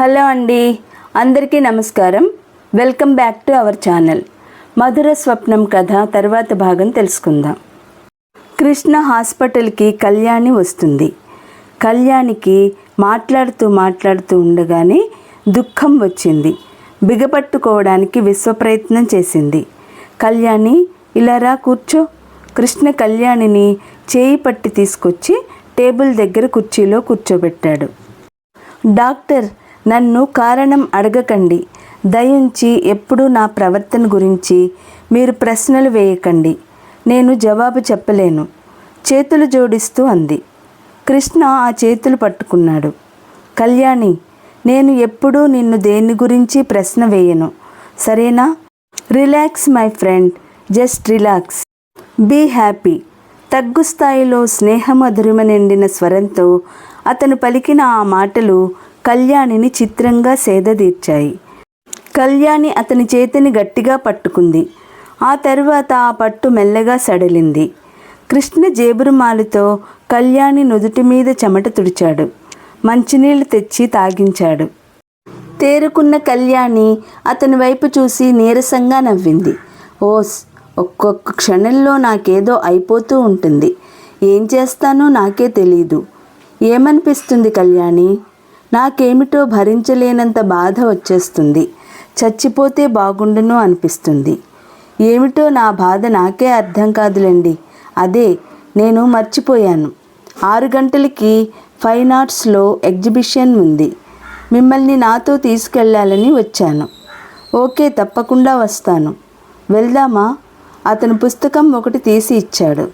Hello అండి. అందరికీ నమస్కారం. Welcome back to our channel. మధుర స్వప్నం కథ తర్వాత భాగం తెలుసుకుందాం. కృష్ణ హాస్పిటల్కి కళ్యాణి వస్తుంది. కళ్యాణికి మాట్లాడుతూ మాట్లాడుతూ ఉండగానే దుఃఖం వచ్చింది. బిగపట్టుకోవడానికి విశ్వప్రయత్నం చేసింది. కళ్యాణి ఇలా రా కూర్చో. కృష్ణ కళ్యాణిని చేయి పట్టి తీసుకొచ్చి టేబుల్ దగ్గర కుర్చీలో కూర్చోబెట్టాడు. డాక్టర్ నన్ను కారణం అడగకండి. దయించి ఎప్పుడూ నా ప్రవర్తన గురించి మీరు ప్రశ్నలు వేయకండి. నేను జవాబు చెప్పలేను. చేతులు జోడిస్తూ అంది. కృష్ణ ఆ చేతులు పట్టుకున్నాడు. కళ్యాణి నేను ఎప్పుడూ నిన్ను దేని గురించి ప్రశ్న వేయను. సరేనా? Relax my friend. Just relax. Be happy. తగ్గు స్థాయిలో స్నేహమధురిమ నిండిన స్వరంతో అతను పలికిన ఆ మాటలు కళ్యాణిని చిత్రంగా సేదదీర్చాయి కళ్యాణి అతని చేతిని గట్టిగా పట్టుకుంది. ఆ తరువాత ఆ పట్టు మెల్లగా సడలింది. కృష్ణ జేబురుమాలుతో కళ్యాణి నుదుటి మీద చెమట తుడిచాడు. మంచినీళ్ళు తెచ్చి తాగించాడు. తేరుకున్న కళ్యాణి అతని వైపు చూసి నీరసంగా నవ్వింది. ఓస్ ఒక్కొక్క క్షణంలో నాకేదో అయిపోతూ ఉంటుంది. ఏం చేస్తానో నాకే తెలీదు. ఏమనిపిస్తుంది కళ్యాణి? నాకేమిటో భరించలేనంత బాధ వచ్చేస్తుంది. చచ్చిపోతే బాగుండును అనిపిస్తుంది. ఏమిటో నా బాధ నాకే అర్థం కాదులేండి. అదే నేను మర్చిపోయాను. ఆరు గంటలకి ఫైన్ ఆర్ట్స్లో ఎగ్జిబిషన్ ఉంది. మిమ్మల్ని నాతో తీసుకెళ్ళాలని వచ్చాను. ఓకే తప్పకుండా వస్తాను. వెళ్దామా? అతను పుస్తకం ఒకటి తీసి ఇచ్చాడు.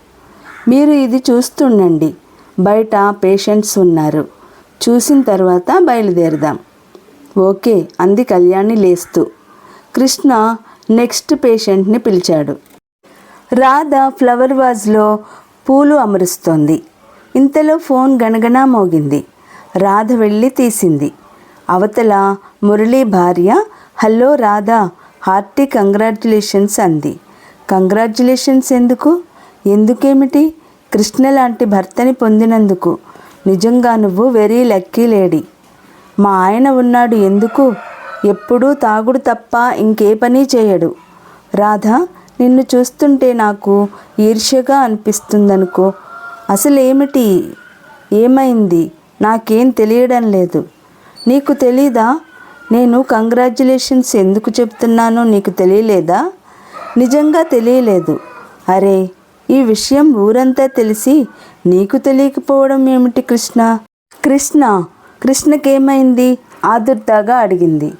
మీరు ఇది చూస్తుండండి. బయట పేషెంట్స్ ఉన్నారు. చూసిన తర్వాత బయలుదేరదాం. ఓకే అంది కళ్యాణి లేస్తూ. కృష్ణ నెక్స్ట్ పేషెంట్ని పిలిచాడు. రాధ ఫ్లవర్ వాజ్లో పూలు అమరుస్తోంది. ఇంతలో ఫోన్ గణగణా మోగింది. రాధ వెళ్ళి తీసింది. అవతల మురళీ భార్య హలో రాధా హార్టీ కంగ్రాచ్యులేషన్స్ అంది. కంగ్రాచ్యులేషన్స్ ఎందుకు? ఎందుకేమిటి? కృష్ణ లాంటి భర్తని పొందినందుకు. నిజంగా నువ్వు వెరీ లక్కీ లేడీ. మా ఆయన ఉన్నాడు ఎందుకు? ఎప్పుడూ తాగుడు తప్ప ఇంకే పని చేయడు. రాధా నిన్ను చూస్తుంటే నాకు ఈర్ష్యగా అనిపిస్తుందనుకో. అసలేమిటి? ఏమైంది? నాకేం తెలియడం లేదు. నీకు తెలీదా? నేను కంగ్రాచ్యులేషన్స్ ఎందుకు చెప్తున్నానో నీకు తెలియలేదా? నిజంగా తెలియలేదు. అరే ఈ విషయం ఊరంతా తెలిసి నీకు తెలియకపోవడం ఏమిటి కృష్ణ? కృష్ణ కృష్ణకేమైంది? ఆదుర్దాగా అడిగింది.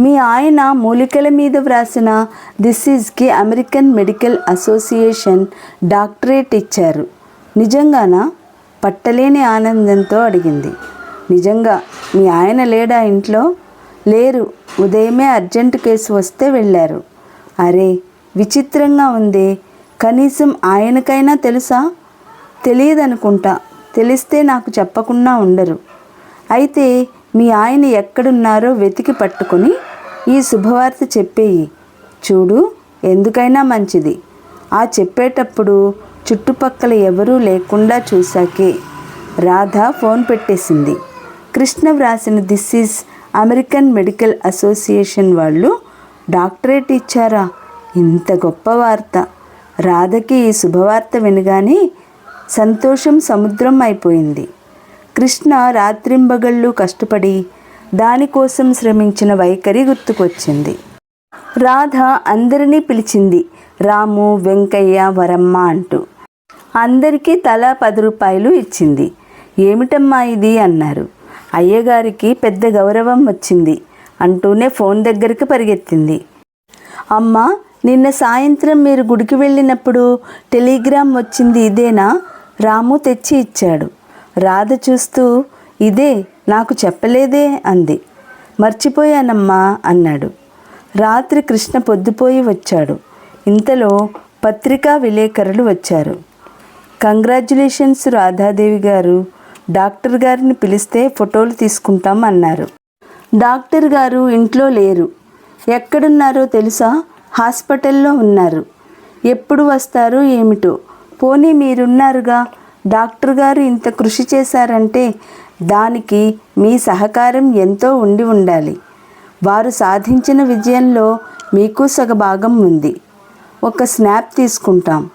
మీ ఆయన మూలికల మీద వ్రాసిన దిస్ ఈజ్కి అమెరికన్ మెడికల్ అసోసియేషన్ డాక్టరేట్ ఇచ్చారు. నిజంగానా? పట్టలేని ఆనందంతో అడిగింది. నిజంగా మీ ఆయన లేడా ఇంట్లో? లేరు. ఉదయమే అర్జెంటు కేసు వస్తే వెళ్ళారు. అరే విచిత్రంగా ఉంది. కనీసం ఆయనకైనా తెలుసా? తెలియదనుకుంటా. తెలిస్తే నాకు చెప్పకుండా ఉండరు. అయితే మీ ఆయన ఎక్కడున్నారో వెతికి పట్టుకొని ఈ శుభవార్త చెప్పేయి. చూడు ఎందుకైనా మంచిది. ఆ చెప్పేటప్పుడు చుట్టుపక్కల ఎవరూ లేకుండా చూశాకే. రాధ ఫోన్ పెట్టేసింది. కృష్ణ వ్రాసిన this is American medical association వాళ్ళు డాక్టరేట్ ఇచ్చారా? ఇంత గొప్ప వార్త. రాధకి ఈ శుభవార్త వినగానే సంతోషం సముద్రం అయిపోయింది. కృష్ణ రాత్రింబగళ్ళు కష్టపడి దానికోసం శ్రమించిన వైఖరి గుర్తుకొచ్చింది. రాధ అందరినీ పిలిచింది రాము వెంకయ్య వరమ్మ అంటూ. అందరికీ తలా పది రూపాయలు ఇచ్చింది. ఏమిటమ్మా ఇది అన్నారు. అయ్యగారికి పెద్ద గౌరవం వచ్చింది అంటూనే ఫోన్ దగ్గరికి పరిగెత్తింది. అమ్మ నిన్న సాయంత్రం మీరు గుడికి వెళ్ళినప్పుడు టెలిగ్రామ్ వచ్చింది ఇదేనా? రాము తెచ్చి ఇచ్చాడు. రాధ చూస్తూ ఇదే నాకు చెప్పలేదే అంది. మర్చిపోయానమ్మా అన్నాడు. రాత్రి కృష్ణ పొద్దుపోయి వచ్చాడు. ఇంతలో పత్రికా విలేకరులు వచ్చారు. కంగ్రాచ్యులేషన్స్ రాధాదేవి గారు డాక్టర్ గారిని పిలిస్తే ఫోటోలు తీసుకుంటాం అన్నారు. డాక్టర్ గారు ఇంట్లో లేరు. ఎక్కడున్నారో తెలుసా? హాస్పిటల్లో ఉన్నారు. ఎప్పుడు వస్తారో ఏమిటో పోనీ మీరున్నారుగా? డాక్టర్ గారు ఇంత కృషి చేశారంటే దానికి మీ సహకారం ఎంతో ఉండి ఉండాలి. వారు సాధించిన విజయంలో మీకు సగభాగం ఉంది. ఒక స్నాప్ తీసుకుంటాం.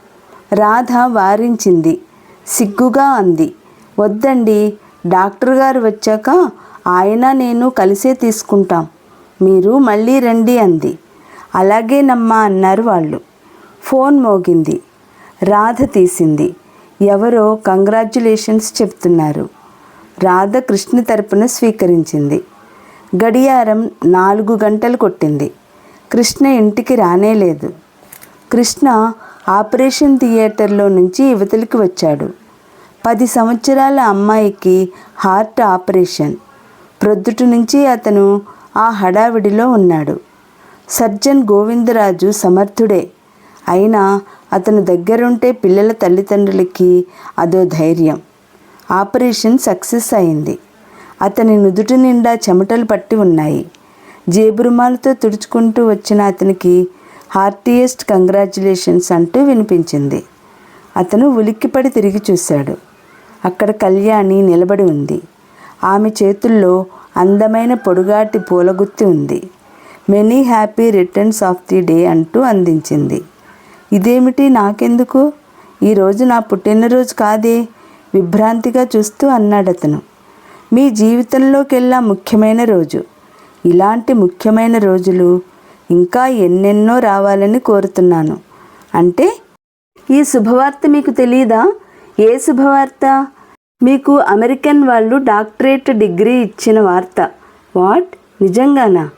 రాధ వారించింది. సిగ్గుగా అంది. వద్దండి డాక్టర్ గారు వచ్చాక ఆయన నేను కలిసే తీసుకుంటాం. మీరు మళ్ళీ రండి అంది. అలాగేనమ్మా అన్నారు వాళ్ళు. ఫోన్ మోగింది. రాధ తీసింది. ఎవరో కంగ్రాచ్యులేషన్స్ చెప్తున్నారు. రాధ కృష్ణ తరపున స్వీకరించింది. గడియారం నాలుగు గంటలు కొట్టింది. కృష్ణ ఇంటికి రానేలేదు కృష్ణ ఆపరేషన్ థియేటర్లో నుంచి యువతలికి వచ్చాడు. పది సంవత్సరాల అమ్మాయికి హార్ట్ ఆపరేషన్. ప్రొద్దుటి నుంచి అతను ఆ హడావిడిలో ఉన్నాడు. సర్జన్ గోవిందరాజు సమర్థుడే. అయినా అతను దగ్గరుంటే పిల్లల తల్లిదండ్రులకి అదో ధైర్యం. ఆపరేషన్ సక్సెస్ అయింది. అతని నుదుటి నిండా చెమటలు పట్టి ఉన్నాయి. జేబురుమాలతో తుడుచుకుంటూ వచ్చిన అతనికి హార్టియెస్ట్ కంగ్రాచులేషన్స్ అంటూ వినిపించింది. అతను ఉలిక్కిపడి తిరిగి చూశాడు. అక్కడ కళ్యాణి నిలబడి ఉంది. ఆమె చేతుల్లో అందమైన పొడుగాటి పూలగుత్తి ఉంది. Many happy returns of the day అంటూ అందించింది. ఇదేమిటి నాకెందుకు? ఈరోజు నా పుట్టినరోజు కాదే? విభ్రాంతిగా చూస్తూ అన్నాడు అతను. మీ జీవితంలోకెల్లా ముఖ్యమైన రోజు. ఇలాంటి ముఖ్యమైన రోజులు ఇంకా ఎన్నెన్నో రావాలని కోరుతున్నాను. అంటే ఈ శుభవార్త మీకు తెలియదా ఏ శుభవార్త? మీకు అమెరికన్ వాళ్ళు డాక్టరేట్ డిగ్రీ ఇచ్చిన వార్త. వాట్? నిజంగానా?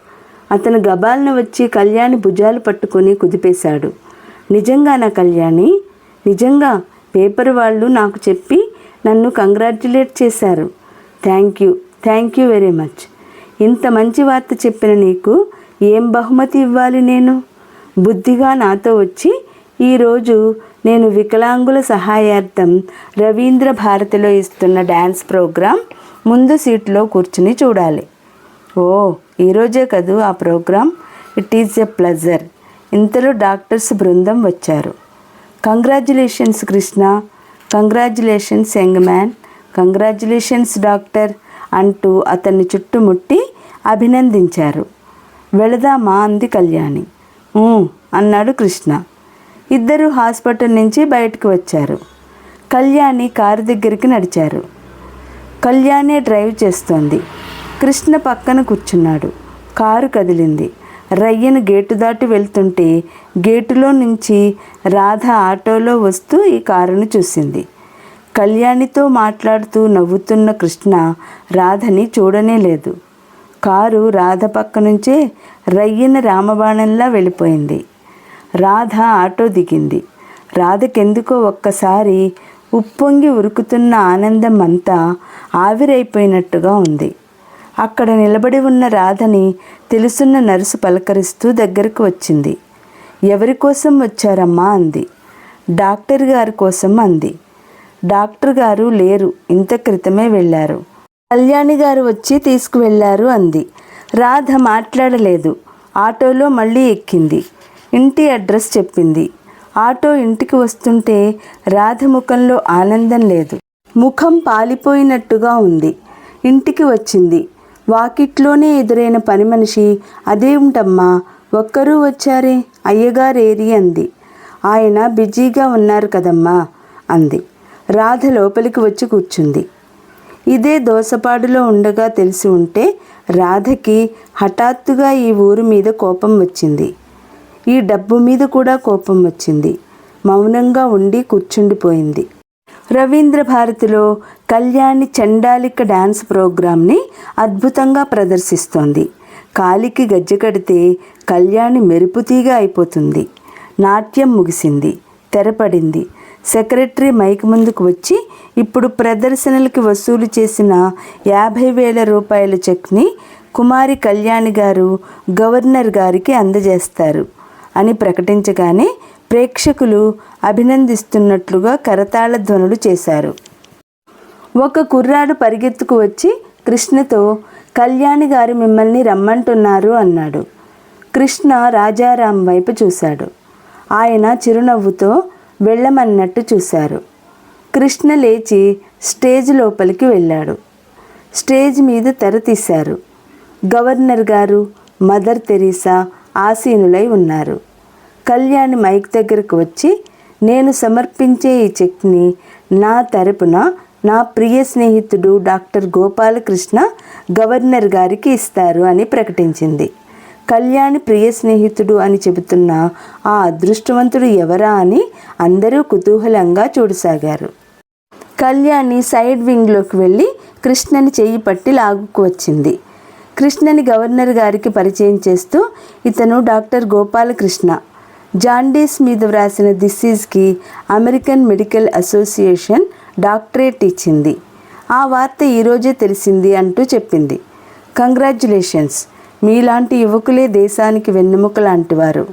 అతను గబాలను వచ్చి కళ్యాణి భుజాలు పట్టుకొని కుదిపేశాడు. నిజంగానా కళ్యాణి నిజంగా పేపర్ వాళ్ళు నాకు చెప్పి నన్ను కంగ్రాచ్యులేట్ చేశారు. Thank you thank you very much. ఇంత మంచి వార్త చెప్పిన నీకు ఏం బహుమతి ఇవ్వాలి నేను? బుద్ధిగా నాతో వచ్చి ఈరోజు నేను వికలాంగుల సహాయార్థం రవీంద్ర భారతిలో ఇస్తున్న డ్యాన్స్ ప్రోగ్రాం ముందు సీట్లో కూర్చుని చూడాలి. ఓ ఈరోజే కదూ ఆ program? It is a pleasure. ఇంతలో డాక్టర్స్ బృందం వచ్చారు. Congratulations Krishna congratulations young man congratulations doctor అంటూ అతన్ని చుట్టుముట్టి అభినందించారు. వెళదామా అంది కళ్యాణి. అన్నాడు కృష్ణ. ఇద్దరు హాస్పిటల్ నుంచి బయటకు వచ్చారు. కళ్యాణి కారు దగ్గరికి నడిచారు. కళ్యాణే డ్రైవ్ చేస్తోంది. కృష్ణ పక్కన కూర్చున్నాడు. కారు కదిలింది. రయ్యను గేటు దాటి వెళ్తుంటే గేటులో నుంచి రాధ ఆటోలో వస్తూ ఈ కారును చూసింది. కళ్యాణితో మాట్లాడుతూ నవ్వుతున్న కృష్ణ రాధని చూడనే లేదు. కారు రాధ పక్క నుంచే రయ్యన రామబాణంలా వెళ్ళిపోయింది. రాధ ఆటో దిగింది. రాధకెందుకో ఒక్కసారి ఉప్పొంగి ఉరుకుతున్న ఆనందం అంతా ఆవిరైపోయినట్టుగా ఉంది. అక్కడ నిలబడి ఉన్న రాధని తెలుసున్న నర్సు పలకరిస్తూ దగ్గరకు వచ్చింది. ఎవరి కోసం వచ్చారమ్మా? అంది. డాక్టర్ గారి కోసం అంది. డాక్టర్ గారు లేరు. ఇంత క్రితమే వెళ్ళారు. కళ్యాణి గారు వచ్చి తీసుకువెళ్ళారు అంది. రాధ మాట్లాడలేదు. ఆటోలో మళ్ళీ ఎక్కింది. ఇంటి అడ్రస్ చెప్పింది. ఆటో ఇంటికి వస్తుంటే రాధ ముఖంలో ఆనందం లేదు. ముఖం పాలిపోయినట్టుగా ఉంది. ఇంటికి వచ్చింది. వాకిట్లోనే ఎదురైన పని మనిషి అదేమిటమ్మా ఒక్కరూ వచ్చారే? అయ్యగారేరి అంది. ఆయన బిజీగా ఉన్నారు కదమ్మా అంది. రాధ లోపలికి వచ్చి కూర్చుంది. ఇదే దోసపాడులో ఉండగా తెలిసి ఉంటే రాధకి హఠాత్తుగా ఈ ఊరు మీద కోపం వచ్చింది. ఈ డబ్బు మీద కూడా కోపం వచ్చింది. మౌనంగా ఉండి కూర్చుండిపోయింది. రవీంద్ర భారతిలో కళ్యాణి చండాలిక డ్యాన్స్ ప్రోగ్రాంని అద్భుతంగా ప్రదర్శిస్తోంది. కాలికి గజ్జె కడితే కళ్యాణి మెరుపుతీగా అయిపోతుంది. నాట్యం ముగిసింది. తెరపడింది. సెక్రటరీ మైక్ ముందుకు వచ్చి ఇప్పుడు ప్రదర్శనలకి వసూలు చేసిన యాభై వేల రూపాయల చెక్ని కుమారి కళ్యాణి గారు గవర్నర్ గారికి అందజేస్తారు అని ప్రకటించగానే ప్రేక్షకులు అభినందిస్తున్నట్లుగా కరతాళ ధ్వనులు చేశారు. ఒక కుర్రాడు పరిగెత్తుకు వచ్చి కృష్ణతో కళ్యాణి గారు మిమ్మల్ని రమ్మంటున్నారు అన్నాడు. కృష్ణ రాజారాం వైపు చూశాడు. ఆయన చిరునవ్వుతో వెళ్ళమన్నట్టు చూశారు. కృష్ణ లేచి స్టేజ్ లోపలికి వెళ్ళాడు. స్టేజ్ మీద తెర తీశారు. గవర్నర్ గారు మదర్ తెరీసా ఆసీనులై ఉన్నారు. కళ్యాణి మైక్ దగ్గరకు వచ్చి నేను సమర్పించే ఈ చెక్ని నా తరపున నా ప్రియ స్నేహితుడు డాక్టర్ గోపాలకృష్ణ గవర్నర్ గారికి ఇస్తారు అని ప్రకటించింది. కళ్యాణి ప్రియ స్నేహితుడు అని చెబుతున్న ఆ అదృష్టవంతుడు ఎవరా అని అందరూ కుతూహలంగా చూడసాగారు. కళ్యాణి సైడ్ వింగ్లోకి వెళ్ళి కృష్ణని చేయి పట్టి లాగుకు వచ్చింది. కృష్ణని గవర్నర్ గారికి పరిచయం చేస్తూ ఇతను డాక్టర్ గోపాలకృష్ణ జాండీస్ మీద వ్రాసిన డిసీజ్కి అమెరికన్ మెడికల్ అసోసియేషన్ డాక్టరేట్ ఇచ్చింది. ఆ వార్త ఈరోజే తెలిసింది అంటూ చెప్పింది. కంగ్రాచ్యులేషన్స్ మీలాంటి యువకులే దేశానికి వెన్నెముక లాంటివారు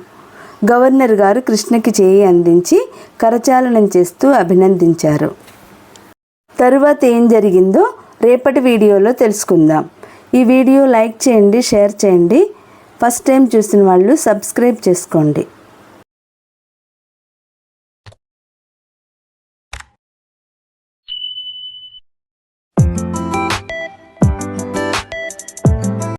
గవర్నర్ గారు కృష్ణకి చేయి అందించి కరచాలనం చేస్తూ అభినందించారు. తరువాత ఏం జరిగిందో రేపటి వీడియోలో తెలుసుకుందాం. ఈ వీడియో లైక్ చేయండి షేర్ చేయండి. ఫస్ట్ టైం చూసిన వాళ్ళు సబ్స్క్రైబ్ చేసుకోండి.